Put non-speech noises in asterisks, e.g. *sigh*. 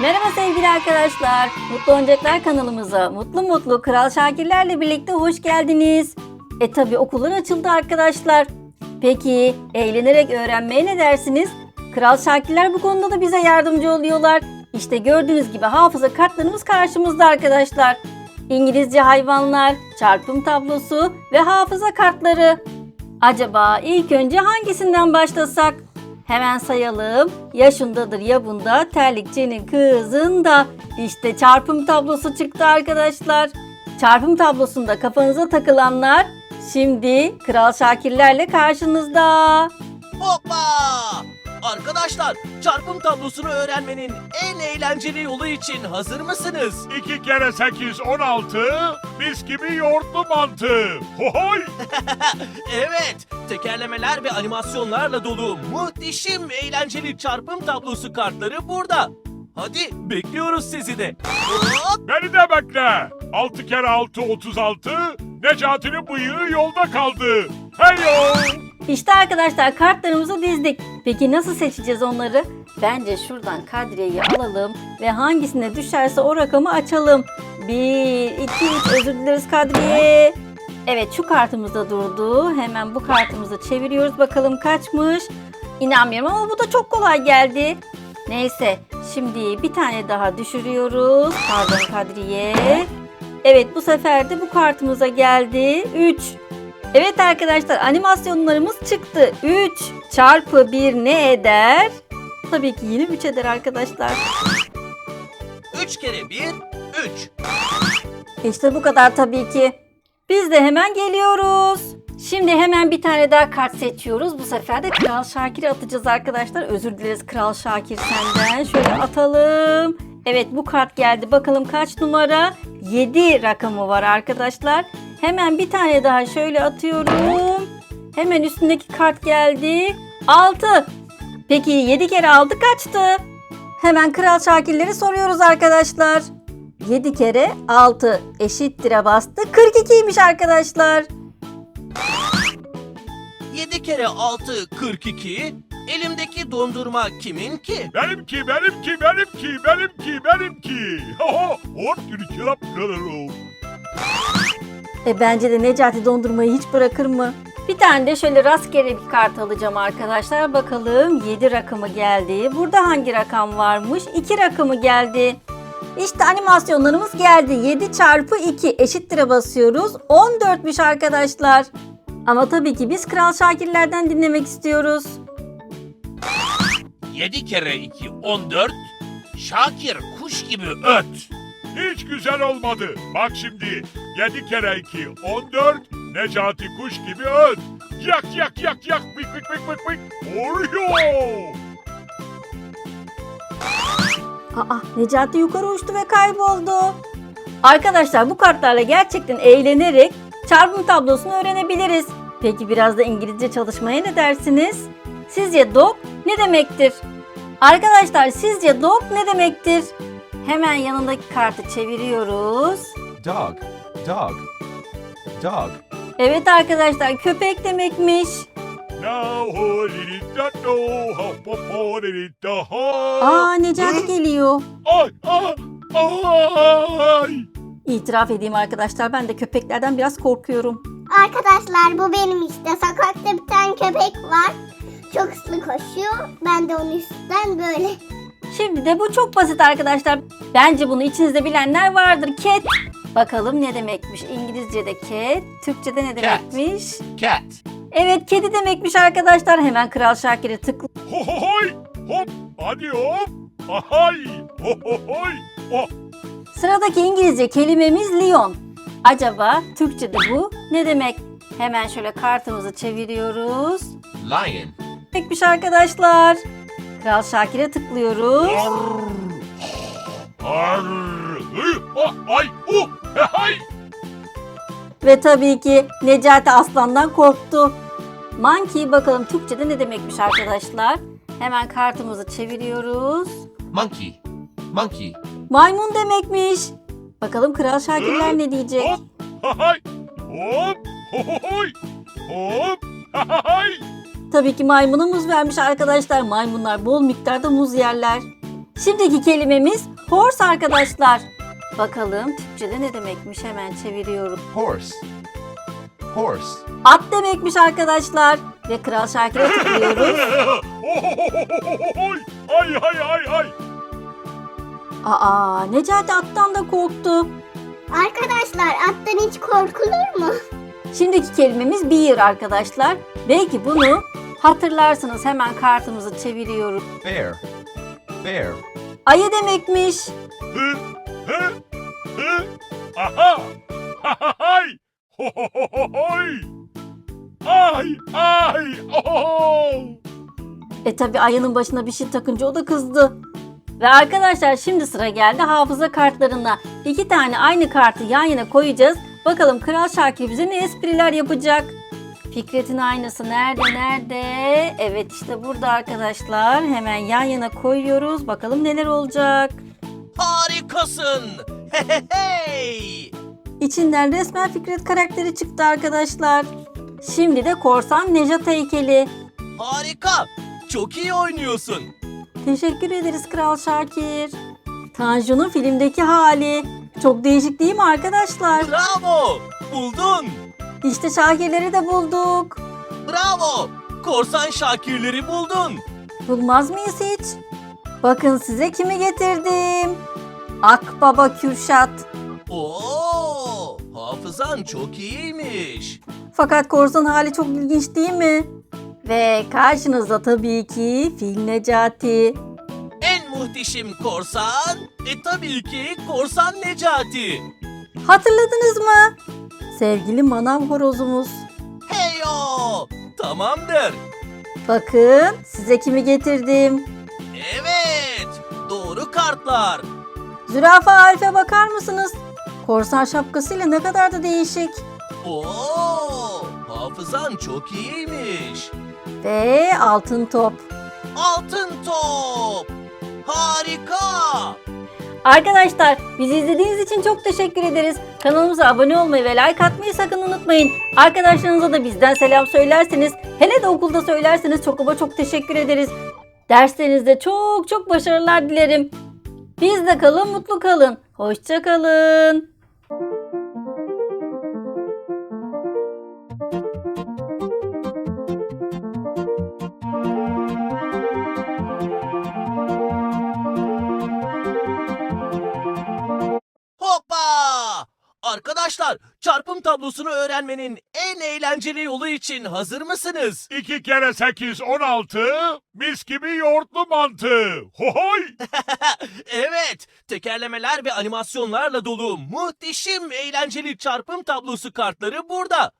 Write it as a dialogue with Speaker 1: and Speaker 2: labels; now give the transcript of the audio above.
Speaker 1: Merhaba sevgili arkadaşlar. Mutlu Oyuncaklar kanalımıza Mutlu Mutlu Kral Şakirlerle birlikte hoş geldiniz. E tabi okullar açıldı arkadaşlar. Peki eğlenerek öğrenmeye ne dersiniz? Kral Şakirler bu konuda da bize yardımcı oluyorlar. İşte gördüğünüz gibi hafıza kartlarımız karşımızda arkadaşlar. İngilizce hayvanlar, çarpım tablosu ve hafıza kartları. Acaba ilk önce hangisinden başlasak? Hemen sayalım. Ya şundadır ya bunda. Terlikçinin kızında. İşte çarpım tablosu çıktı arkadaşlar. Çarpım tablosunda kafanıza takılanlar şimdi Kral Şakirlerle karşınızda.
Speaker 2: Hoppa! Arkadaşlar çarpım tablosunu öğrenmenin en eğlenceli yolu için hazır mısınız?
Speaker 3: 2 kere 8 16 mis gibi yoğurtlu mantı. Hohoy! *laughs*
Speaker 2: Evet, tekerlemeler ve animasyonlarla dolu muhteşem eğlenceli çarpım tablosu kartları burada. Hadi bekliyoruz sizi de. Hop!
Speaker 3: Beni de bekle. 6 kere 6 36 Necati'nin bıyığı yolda kaldı. Heyo!
Speaker 1: İşte arkadaşlar kartlarımızı dizdik. Peki nasıl seçeceğiz onları? Bence şuradan Kadriye'yi alalım ve hangisine düşerse o rakamı açalım. 1, 2, 3 özür dileriz Kadriye. Evet şu kartımızda durdu. Hemen bu kartımızı çeviriyoruz bakalım kaçmış. İnanmıyorum ama bu da çok kolay geldi. Neyse şimdi bir tane daha düşürüyoruz. Pardon Kadriye. Evet bu sefer de bu kartımıza geldi. 3. Evet arkadaşlar animasyonlarımız çıktı. 3 çarpı 1 ne eder? Tabii ki yine 3 eder arkadaşlar.
Speaker 2: 3 kere 1, 3.
Speaker 1: İşte bu kadar tabii ki. Biz de hemen geliyoruz. Şimdi hemen bir tane daha kart seçiyoruz. Bu sefer de Kral Şakir'i atacağız arkadaşlar. Özür dileriz Kral Şakir senden. Şöyle atalım. Evet bu kart geldi. Bakalım kaç numara? 7 rakamı var arkadaşlar. Hemen bir tane daha şöyle atıyorum. Hemen üstündeki kart geldi. 6. Peki 7 kere 6 kaçtı? Hemen Kral Şakirleri soruyoruz arkadaşlar. 7 kere 6 eşittir'e bastı. 42'ymiş arkadaşlar.
Speaker 2: 7 kere 6, 42. Elimdeki dondurma kimin ki?
Speaker 3: Benimki benimki benimki benimki benimki. Yürü çırap kırarım.
Speaker 1: E bence de Necati dondurmayı hiç bırakır mı? Bir tane de şöyle rastgele bir kart alacağım arkadaşlar. Bakalım 7 rakamı geldi. Burada hangi rakam varmış? 2 rakamı geldi. İşte animasyonlarımız geldi. 7 çarpı 2 eşittir'e basıyoruz. 14'müş arkadaşlar. Ama tabii ki biz Kral Şakirlerden dinlemek istiyoruz.
Speaker 4: 7 kere 2 14. Şakir kuş gibi öt.
Speaker 3: Hiç güzel olmadı. Bak şimdi 7 kere 2 14 Necati kuş gibi öt. Yak yak yak yak bık bık bık bık bık. Oruyo!
Speaker 1: Aa, Necati yukarı uçtu ve kayboldu. Arkadaşlar bu kartlarla gerçekten eğlenerek çarpım tablosunu öğrenebiliriz. Peki biraz da İngilizce çalışmaya ne dersiniz? Sizce dog ne demektir? Arkadaşlar sizce dog ne demektir? Hemen yanındaki kartı çeviriyoruz.
Speaker 5: Dog, dog, dog.
Speaker 1: Evet arkadaşlar köpek demekmiş.
Speaker 3: Now hold it da no ha po po it da ha.
Speaker 1: Aa Necati geliyor.
Speaker 3: Ay ay ay.
Speaker 1: İtiraf edeyim arkadaşlar ben de köpeklerden biraz korkuyorum.
Speaker 6: Arkadaşlar bu benim işte. Sokakta bir tane köpek var. Çok hızlı koşuyor. Ben de onun üstünden böyle.
Speaker 1: Şimdi de bu çok basit arkadaşlar. Bence bunu içinizde bilenler vardır. Cat. Bakalım ne demekmiş? İngilizce'de cat, Türkçe'de ne demekmiş?
Speaker 4: Cat.
Speaker 1: Evet kedi demekmiş arkadaşlar. Hemen Kral Şakir'e tıkla.
Speaker 3: Hohoy! Hop! Hadi hop! Ahay! Hohoy! Oh!
Speaker 1: Sıradaki İngilizce kelimemiz lion. Acaba Türkçe'de bu ne demek? Hemen şöyle kartımızı çeviriyoruz.
Speaker 4: Lion.
Speaker 1: Demekmiş arkadaşlar. Kral Şakir'e tıklıyoruz.
Speaker 3: Ar! Hı! Ah! Ay! Uh! Hay!
Speaker 1: Ve tabii ki Necati Aslan'dan korktu. Monkey bakalım Türkçe'de ne demekmiş arkadaşlar. Hemen kartımızı çeviriyoruz.
Speaker 4: Monkey. Monkey.
Speaker 1: Maymun demekmiş. Bakalım Kral Şakirler ne diyecek?
Speaker 3: Hop! Hay! Hop! Hohoy! Hop! Hay!
Speaker 1: Tabii ki maymuna muz vermiş arkadaşlar. Maymunlar bol miktarda muz yerler. Şimdiki kelimemiz horse arkadaşlar. Bakalım Türkçe'de ne demekmiş hemen çeviriyorum.
Speaker 5: Horse. Horse.
Speaker 1: At demekmiş arkadaşlar. Ve Kral Şakir'e tıklıyoruz.
Speaker 3: Ay ay ay ay.
Speaker 1: Aa Necati attan da korktu.
Speaker 6: Arkadaşlar attan hiç korkulur mu?
Speaker 1: Şimdiki kelimemiz bear arkadaşlar. Belki bunu hatırlarsınız. Hemen kartımızı çeviriyorum.
Speaker 5: Bear. Bear.
Speaker 1: Ayı demekmiş.
Speaker 3: Hı, hı, hı. Aha. Ay ay. Oh.
Speaker 1: E tabi ayının başına bir şey takınca o da kızdı. Ve arkadaşlar şimdi sıra geldi hafıza kartlarına. İki tane aynı kartı yan yana koyacağız. Bakalım Kral Şakir bize ne espriler yapacak? Fikret'in aynası nerede nerede? Evet işte burada arkadaşlar. Hemen yan yana koyuyoruz. Bakalım neler olacak.
Speaker 2: Harikasın. *laughs* Hey hey hey.
Speaker 1: İçinden resmen Fikret karakteri çıktı arkadaşlar. Şimdi de korsan Nejat heykeli.
Speaker 2: Harika. Çok iyi oynuyorsun.
Speaker 1: Teşekkür ederiz Kral Şakir. Tanju'nun filmdeki hali. Çok değişik değil mi arkadaşlar?
Speaker 2: Bravo. Buldun.
Speaker 1: İşte Şakirleri de bulduk.
Speaker 2: Bravo. Korsan Şakirleri buldun.
Speaker 1: Bulmaz mıyız hiç? Bakın size kimi getirdim. Akbaba Kürşat.
Speaker 2: Oo, hafızan çok iyiymiş.
Speaker 1: Fakat korsan hali çok ilginç değil mi? Ve karşınızda tabii ki Fil Necati.
Speaker 2: En muhteşem korsan, e tabii ki Korsan Necati.
Speaker 1: Hatırladınız mı? Sevgili manav horozumuz.
Speaker 2: Heyo, tamamdır.
Speaker 1: Bakın size kimi getirdim.
Speaker 2: Evet, doğru kartlar.
Speaker 1: Zürafa Alf'e bakar mısınız? Korsan şapkasıyla ne kadar da değişik.
Speaker 2: Oo, hafızan çok iyiymiş.
Speaker 1: Ve altın top.
Speaker 2: Altın top. Harika.
Speaker 1: Arkadaşlar bizi izlediğiniz için çok teşekkür ederiz. Kanalımıza abone olmayı ve like atmayı sakın unutmayın. Arkadaşlarınıza da bizden selam söylerseniz, hele de okulda söylerseniz çok ama çok teşekkür ederiz. Derslerinizde çok çok başarılar dilerim. Bizde kalın, mutlu kalın. Hoşça kalın.
Speaker 2: Tablosunu öğrenmenin en eğlenceli yolu için hazır mısınız?
Speaker 3: İki kere sekiz on altı. Mis gibi yoğurtlu mantı. Hohoy. *laughs*
Speaker 2: evet, tekerlemeler ve animasyonlarla dolu muhteşem eğlenceli çarpım tablosu kartları burada.